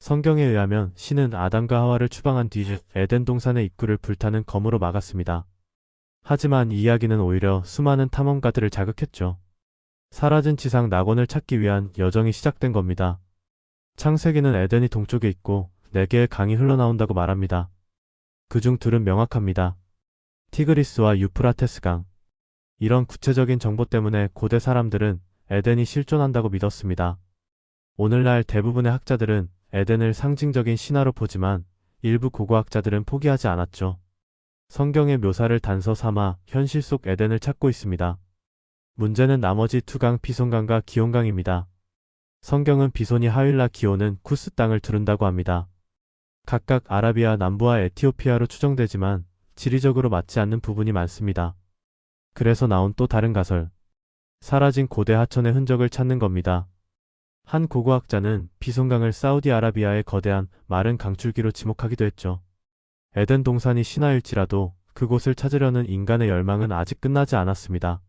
성경에 의하면 신은 아담과 하와를 추방한 뒤 에덴 동산의 입구를 불타는 검으로 막았습니다. 하지만 이 이야기는 오히려 수많은 탐험가들을 자극했죠. 사라진 지상 낙원을 찾기 위한 여정이 시작된 겁니다. 창세기는 에덴이 동쪽에 있고 네 개의 강이 흘러나온다고 말합니다. 그중 둘은 명확합니다. 티그리스와 유프라테스 강. 이런 구체적인 정보 때문에 고대 사람들은 에덴이 실존한다고 믿었습니다. 오늘날 대부분의 학자들은 에덴을 상징적인 신화로 보지만 일부 고고학자들은 포기하지 않았죠. 성경의 묘사를 단서 삼아 현실 속 에덴을 찾고 있습니다. 문제는 나머지 투강 비손강과 기온강입니다. 성경은 비손이 하윌라 기온은 쿠스 땅을 두른다고 합니다. 각각 아라비아 남부와 에티오피아로 추정되지만 지리적으로 맞지 않는 부분이 많습니다. 그래서 나온 또 다른 가설. 사라진 고대 하천의 흔적을 찾는 겁니다. 한 고고학자는 비손강을 사우디아라비아의 거대한 마른 강줄기로 지목하기도 했죠. 에덴 동산이 신화일지라도 그곳을 찾으려는 인간의 열망은 아직 끝나지 않았습니다.